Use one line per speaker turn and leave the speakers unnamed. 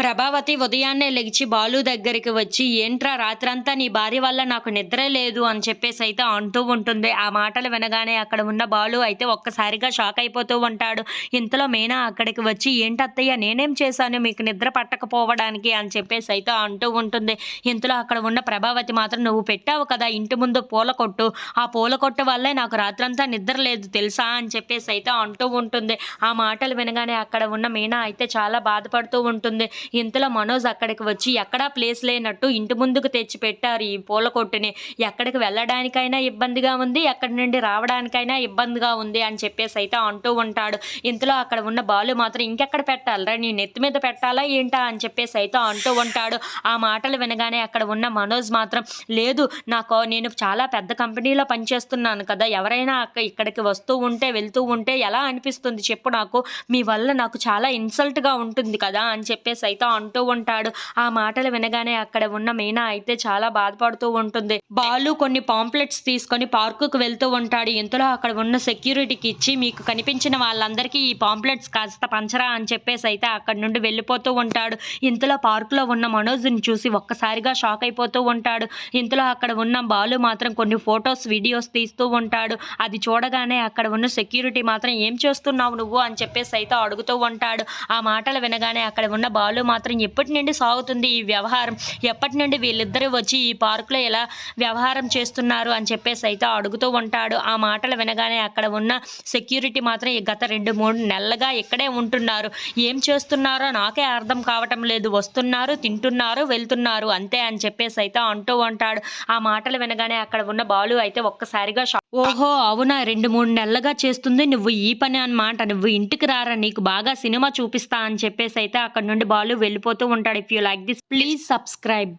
ప్రభావతి ఉదయాన్నే లెగిచి బాలు దగ్గరికి వచ్చి ఏంట్రా రాత్రంతా నీ భార్య వల్ల నాకు నిద్ర లేదు అని చెప్పేసి అయితే అంటూ ఉంటుంది. ఆ మాటలు వినగానే అక్కడ ఉన్న బాలు అయితే ఒక్కసారిగా షాక్ అయిపోతూ ఉంటాడు. ఇంతలో మీనా అక్కడికి వచ్చి ఏంటత్తయ్య నేనేం చేశాను? మీకు నిద్ర పట్టకపోవడానికి అని చెప్పేసి అయితే అంటూ ఉంటుంది. ఇంతలో అక్కడ ఉన్న ప్రభావతి మాత్రం నువ్వు పెట్టావు కదా ఇంటి ముందు పూల కొట్టు. ఆ పూల కొట్టు వల్లే నాకు రాత్రంతా నిద్ర లేదు తెలుసా? అని చెప్పేసి అయితే అంటూ ఉంటుంది. ఆ మాటలు వినగానే అక్కడ ఉన్న మీనా అయితే చాలా బాధపడుతూ ఉంటుంది. ఇంతలో మనోజ్ అక్కడికి వచ్చి ఎక్కడా ప్లేస్ లేనట్టు ఇంటి ముందుకు తెచ్చి పెట్టారు ఈ పూల కొట్టుని. ఎక్కడికి వెళ్ళడానికైనా ఇబ్బందిగా ఉంది ఎక్కడి నుండి రావడానికైనా ఇబ్బందిగా ఉంది అని చెప్పేసి అయితే అంటూ ఉంటాడు. ఇంతలో అక్కడ ఉన్న బాలు మాత్రం ఇంకెక్కడ పెట్టాలరా నీ నెత్తి మీద పెట్టాలా ఏంటా అని చెప్పేసి అయితే అంటూ ఉంటాడు. ఆ మాటలు వినగానే అక్కడ ఉన్న మనోజ్ మాత్రం లేదు నాకు నేను చాలా పెద్ద కంపెనీలో పనిచేస్తున్నాను కదా ఎవరైనా ఇక్కడికి వస్తూ ఉంటే వెళ్తూ ఉంటే ఎలా అనిపిస్తుంది చెప్పు నాకు? మీ వల్ల నాకు చాలా ఇన్సల్ట్గా ఉంటుంది కదా అని చెప్పేసి అయితే అంటూ ఉంటాడు. ఆ మాటలు వినగానే అక్కడ ఉన్న మీనా అయితే చాలా బాధపడుతూ ఉంటుంది. బాలు కొన్ని పాంప్లెట్స్ తీసుకొని పార్కుకు వెళ్తూ ఉంటాడు. ఇంతలో అక్కడ ఉన్న సెక్యూరిటీకి ఇచ్చి మీకు కనిపించిన వాళ్ళందరికీ ఈ పాంప్లెట్స్ కాస్త పంచరా అని చెప్పేసి అయితే అక్కడ నుండి వెళ్ళిపోతూ ఉంటాడు. ఇంతలో పార్కులో ఉన్న మనోజ్ని చూసి ఒక్కసారిగా షాక్ అయిపోతూ ఉంటాడు. ఇంతలో అక్కడ ఉన్న బాలు మాత్రం కొన్ని ఫొటోస్ వీడియోస్ తీస్తూ ఉంటాడు. అది చూడగానే అక్కడ ఉన్న సెక్యూరిటీ మాత్రం ఏం చేస్తున్నావు నువ్వు? అని చెప్పేసి అయితే అడుగుతూ ఉంటాడు. ఆ మాటలు వినగానే అక్కడ ఉన్న బాలు మాత్రం ఎప్పటి నుండి సాగుతుంది ఈ వ్యవహారం? ఎప్పటి నుండి వీళ్ళిద్దరూ వచ్చి ఈ పార్కులో ఎలా వ్యవహారం చేస్తున్నారు అని చెప్పేసి అయితే అడుగుతూ ఉంటాడు. ఆ మాటలు వినగానే అక్కడ ఉన్న సెక్యూరిటీ మాత్రం ఈ గత రెండు మూడు నెలలుగా ఇక్కడే ఉంటున్నారు. ఏం చేస్తున్నారో నాకే అర్థం కావటం లేదు. వస్తున్నారు తింటున్నారు వెళ్తున్నారు అంతే అని చెప్పేసి అయితే అంటూ ఉంటాడు. ఆ మాటలు వినగానే అక్కడ ఉన్న బాలు అయితే ఒక్కసారిగా ఓహో అవునా? రెండు మూడు నెలలుగా చేస్తుంది. నువ్వు ఈ పని అనమాట నువ్వు ఇంటికి రారా? నీకు బాగా సినిమా చూపిస్తా అని చెప్పేసి అయితే అక్కడ నుండి బాలు వెళ్ళిపోతూ ఉంటాడు. If you like this please subscribe